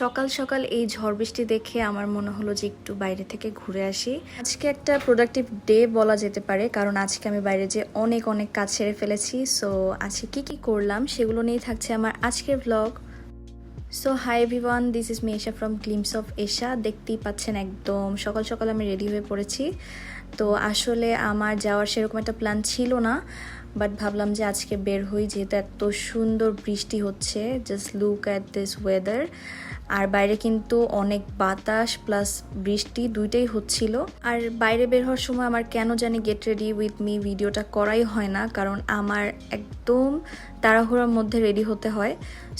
সকাল সকাল এই ঝড় বৃষ্টি দেখে আমার মনে হলো যে একটু বাইরে থেকে ঘুরে আসি। আজকে একটা প্রোডাক্টিভ ডে বলা যেতে পারে, কারণ আজকে আমি বাইরে যে অনেক অনেক কাজ সেরে ফেলেছি। সো আজকে কি কি করলাম সেগুলো নিয়েই থাকছে আমার আজকের blog so hi everyone this is me Mesha from glimpse of Esha দেখতেই পাচ্ছেন একদম সকাল সকাল আমি রেডি হয়ে পড়েছি। তো আসলে আমার যাওয়ার সেরকম একটা প্ল্যান ছিল না বাট ভাবলাম যে আজকে বের হই, যেহেতু এত সুন্দর বৃষ্টি হচ্ছে। Just look at this weather আর বাইরে কিন্তু অনেক বাতাস প্লাস বৃষ্টি দুইটাই হচ্ছিল। আর বাইরে বের হওয়ার সময় আমার কেন জানি গেট রেডি উইথ মি ভিডিওটা করাই হয় না, কারণ আমার একদম তাড়াহুড়োর মধ্যে রেডি হতে হয়।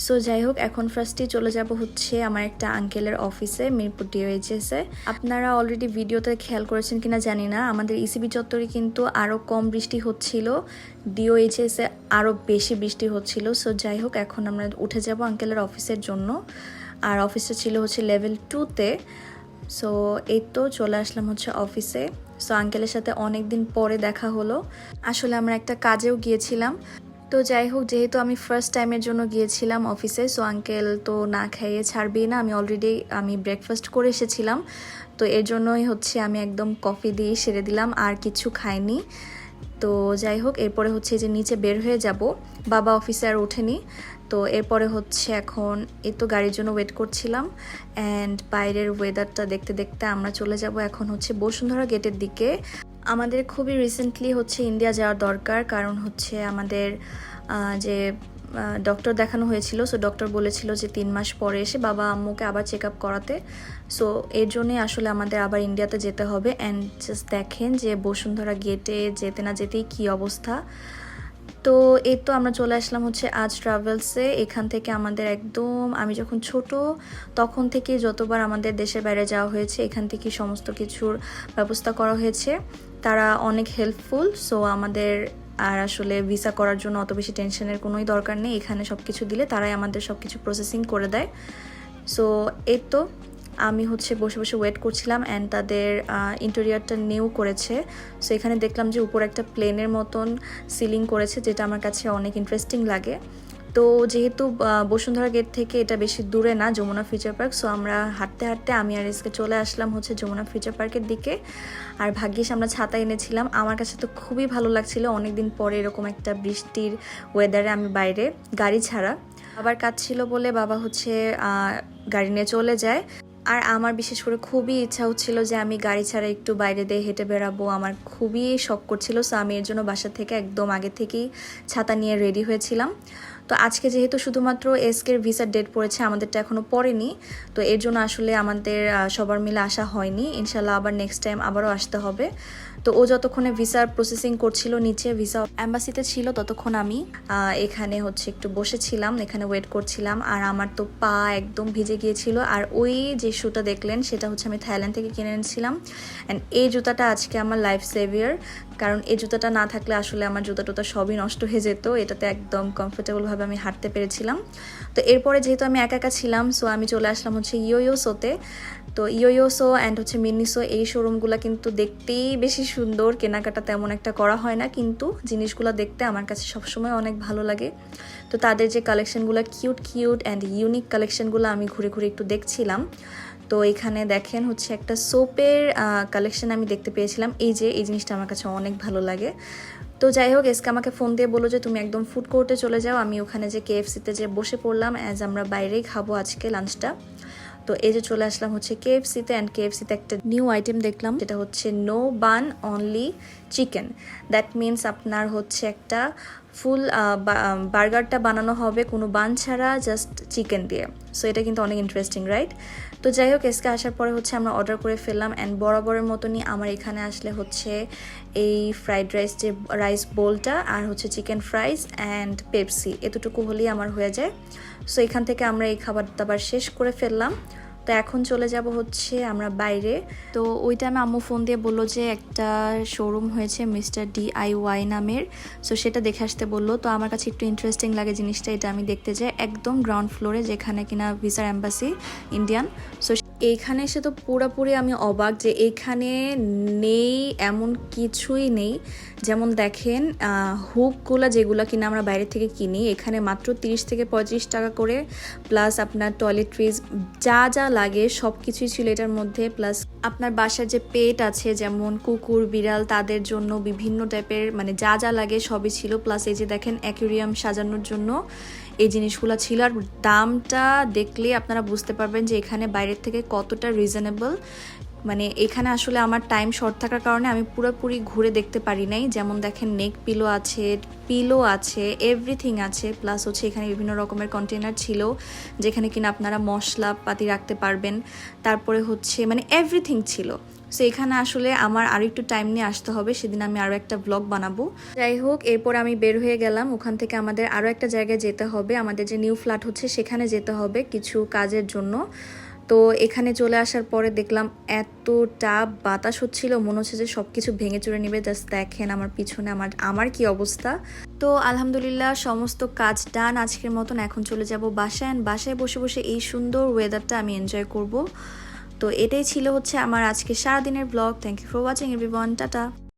সো যাই হোক, এখন ফার্স্টেই চলে যাব হচ্ছে আমার একটা আঙ্কেলের অফিসে মিরপুর ডিওএইচএসে আপনারা অলরেডি ভিডিওতে খেয়াল করেছেন কিনা জানি না, আমাদের ইসিবি চত্বরে কিন্তু আরও কম বৃষ্টি হচ্ছিল। ডিওএইচএসে আরও বেশি বৃষ্টি হচ্ছিল। সো যাই হোক, এখন আমরা উঠে যাব আঙ্কেলের অফিসের জন্য। আর অফিসটা ছিল হচ্ছে লেভেল টুতে সো এই তো চলে আসলাম হচ্ছে অফিসে সো আঙ্কেলের সাথে অনেক দিন পরে দেখা হলো। আসলে আমরা একটা কাজেও গিয়েছিলাম। তো যাই হোক, যেহেতু আমি ফার্স্ট টাইমের জন্য গিয়েছিলাম অফিসে সো আঙ্কেল তো না খাইয়ে ছাড়বেই না। আমি অলরেডি আমি ব্রেকফাস্ট করে এসেছিলাম। তো এর জন্যই হচ্ছে আমি একদম কফি দিয়ে সেরে দিলাম। আর কিছু খাইনি। তো যাই হোক, এরপরে হচ্ছে যে নিচে বের হয়ে যাব। বাবা অফিসে আর ওঠেনি। তো এরপরে হচ্ছে এখন এই তো গাড়ির জন্য ওয়েট করছিলাম। অ্যান্ড বাইরের ওয়েদারটা দেখতে দেখতে আমরা চলে যাব এখন হচ্ছে বসুন্ধরা গেটের দিকে। আমাদের খুবই রিসেন্টলি হচ্ছে ইন্ডিয়া যাওয়ার দরকার। কারণ হচ্ছে আমাদের যে ডক্টর দেখানো হয়েছিল সো ডক্টর বলেছিল যে তিন মাস পরে এসে বাবা আম্মুকে আবার চেক আপ করাতে। সো এর জন্যই আসলে আমাদের আবার ইন্ডিয়াতে যেতে হবে। অ্যান্ড জাস্ট দেখেন যে বসুন্ধরা গেটে যেতে না যেতেই কী অবস্থা। তো, এই তো আমরা চলে আসলাম হচ্ছে আজ ট্রাভেলসে এখান থেকে আমাদের একদম, আমি যখন ছোট, তখন থেকে যতবার আমাদের দেশের বাইরে যাওয়া হয়েছে, এখান থেকে সমস্ত কিছুর ব্যবস্থা করা হয়েছে। তারা অনেক হেল্পফুল সো আমাদের আর আসলে ভিসা করার জন্য অত বেশি টেনশনের কোনোই দরকার নেই। এখানে সব কিছু দিলে তারাই আমাদের সব কিছু প্রসেসিং করে দেয়। সো এই তো আমি হচ্ছে বসে বসে ওয়েট করছিলাম অ্যান্ড তাদের ইন্টেরিয়ারটা নিউ করেছে। সো এখানে দেখলাম যে উপর একটা প্লেনের মতন সিলিং করেছে, যেটা আমার কাছে অনেক ইন্টারেস্টিং লাগে। তো যেহেতু বসুন্ধরা গেট থেকে এটা বেশি দূরে না, যমুনা ফিচার পার্ক সো আমরা হাঁটতে হাঁটতে আমি আর এসকে চলে আসলাম হচ্ছে যমুনা ফিচার পার্কের দিকে। আর ভাগ্যিস আমরা ছাতা এনেছিলাম। আমার কাছে তো খুবই ভালো লাগছিল অনেকদিন পরে এরকম একটা বৃষ্টির ওয়েদারে আমি বাইরে, গাড়ি ছাড়া। আবার কাজ ছিল বলে বাবা হচ্ছে গাড়ি নিয়ে চলে যায়। আর আমার বিশেষ করে খুবই ইচ্ছা হচ্ছিল যে আমি গাড়ি ছাড়া একটু বাইরে দিয়ে হেঁটে বেড়াবো। আমার খুবই শখ করছিল সো আমি এর জন্য বাসা থেকে একদম আগে থেকেই ছাতা নিয়ে রেডি হয়েছিলাম। তো আজকে যেহেতু শুধুমাত্র এসকের ভিসার ডেট পড়েছে, আমাদেরটা এখনও পড়েনি। তো এর জন্য আসলে আমাদের সবার মিলে আসা হয়নি। ইনশাল্লাহ আবার নেক্সট টাইম আবারও আসতে হবে। তো ও যতক্ষণে ভিসার প্রসেসিং করছিল, নিচে ভিসা অ্যাম্বাসিতে ছিল, ততক্ষণ আমি এখানে হচ্ছে একটু বসেছিলাম, এখানে ওয়েট করছিলাম। আর আমার তো পা একদম ভিজে গিয়েছিল। আর ওই যে শুটা দেখলেন, সেটা হচ্ছে আমি থাইল্যান্ড থেকে কিনে এনেছিলাম। অ্যান্ড এই জুতাটা আজকে আমার লাইফ সেভিয়ার কারণ এই জুতাটা না থাকলে আসলে আমার জুতা টুতা সবই নষ্ট হয়ে যেত। এটাতে একদম কমফোর্টেবলভাবে আমি হাঁটতে পেরেছিলাম। তো এরপরে যেহেতু আমি একা একা ছিলাম সো আমি চলে আসলাম হচ্ছে ইয়োইও শোতে। তো ইয়োইওসো অ্যান্ড হচ্ছে মিনিসো এই শোরুমগুলো কিন্তু দেখতেই বেশি সুন্দর, কেনাকাটা তেমন একটা করা হয় না, কিন্তু জিনিসগুলো দেখতে আমার কাছে সবসময় অনেক ভালো লাগে। তো তাদের যে কালেকশনগুলো কিউট কিউট অ্যান্ড ইউনিক কালেকশনগুলো আমি ঘুরে ঘুরে একটু দেখছিলাম। তো এখানে দেখেন হচ্ছে একটা সোপের কালেকশন আমি দেখতে পেয়েছিলাম। এই যে, এই জিনিসটা আমার কাছে অনেক ভালো লাগে। তো যাই হোক, এসকে আমাকে ফোন দিয়ে বলো যে, তুমি একদম ফুড কোর্টে চলে যাও। আমি ওখানে যে কেএফসিতে যে বসে পড়লাম অ্যাজ আমরা বাইরেই খাব আজকে লাঞ্চটা তো এই যে চলে আসলাম হচ্ছে কেএফসিতে অ্যান্ড কেএফসিতে একটা নিউ আইটেম দেখলাম, যেটা হচ্ছে no bun only chicken. That means আপনার হচ্ছে একটা ফুল বার্গারটা বানানো হবে কোনো বান ছাড়া জাস্ট চিকেন দিয়ে। সো এটা কিন্তু অনেক ইন্টারেস্টিং রাইট তো যাই হোক এসকে আসার পরে হচ্ছে আমরা অর্ডার করে ফেললাম অ্যান্ড বরাবরের মতনই আমার এখানে আসলে হচ্ছে এই ফ্রাইড রাইস যে রাইস বোলটা আর হচ্ছে চিকেন ফ্রাইস অ্যান্ড পেপসি এতটুকু হলেই আমার হয়ে যায়। সো এখান থেকে আমরা এই খাবার দাবার শেষ করে ফেললাম। তো এখন চলে যাব হচ্ছে আমরা বাইরে। তো ওই টাইমে আম্মু ফোন দিয়ে বলল যে একটা শোরুম হয়েছে মিস্টার ডি আই ওয়াই নামের। সো সেটা দেখে আসতে বলল। তো আমার কাছে একটু ইন্টারেস্টিং লাগে জিনিসটা, এটা আমি দেখতে যাই। একদম গ্রাউন্ড ফ্লোরে যেখানে কিনা ভিসার অ্যাম্বাসি ইন্ডিয়ান সো এইখানে এসে তো পুরোপুরি আমি অবাক যে এখানে নেই এমন কিছুই নেই। যেমন দেখেন হুকগুলো যেগুলো কিনা আমরা বাইরে থেকে কিনি, এখানে মাত্র তিরিশ থেকে পঁয়ত্রিশ টাকা করে প্লাস আপনার টয়লেট্রিজ যা যা লাগে সব কিছুই ছিল এটার মধ্যে প্লাস আপনার বাসার যে পেট আছে, যেমন কুকুর, বিড়াল, তাদের জন্য বিভিন্ন টাইপের মানে যা যা লাগে সবই ছিল প্লাস এই যে দেখেন অ্যাকুরিয়াম সাজানোর জন্য এই জিনিসগুলো ছিল। আর দামটা দেখলে আপনারা বুঝতে পারবেন যে এখানে বাইরের থেকে কতটা রিজনেবল মানে এখানে আসলে আমার টাইম শর্ট থাকার কারণে আমি পুরোপুরি ঘুরে দেখতে পারি নাই। যেমন দেখেন নেক পিলো আছে পিলো আছে এভরিথিং আছে। প্লাস হচ্ছে এখানে বিভিন্ন রকমের কন্টেনার ছিল, যেখানে কিনা আপনারা মশলা পাতি রাখতে পারবেন। তারপরে হচ্ছে মানে এভরিথিং ছিল। সো এখানে আসলে আমার আরও একটু টাইম নিয়ে আসতে হবে। সেদিন আমি আরও একটা ব্লগ বানাবো। যাই হোক, এরপর আমি বের হয়ে গেলাম। ওখান থেকে আমাদের আরও একটা জায়গায় যেতে হবে। আমাদের যে নিউ ফ্ল্যাট হচ্ছে, সেখানে যেতে হবে কিছু কাজের জন্য। তো এখানে চলে আসার পরে দেখলাম এতটা বাতাস হচ্ছিল, মনে হচ্ছে যে সব কিছু ভেঙে চুরে নিবে। জাস্ট দেখেন আমার পিছনে আমার আমার কি অবস্থা। তো আলহামদুলিল্লাহ সমস্ত কাজ ডান আজকের মতন এখন চলে যাব বাসায়। বাসায় বসে বসে এই সুন্দর ওয়েদারটা আমি এনজয় করব। তো এটাই ছিল হচ্ছে আমার আজকে সারাদিনের blog thank you for watching everyone tata.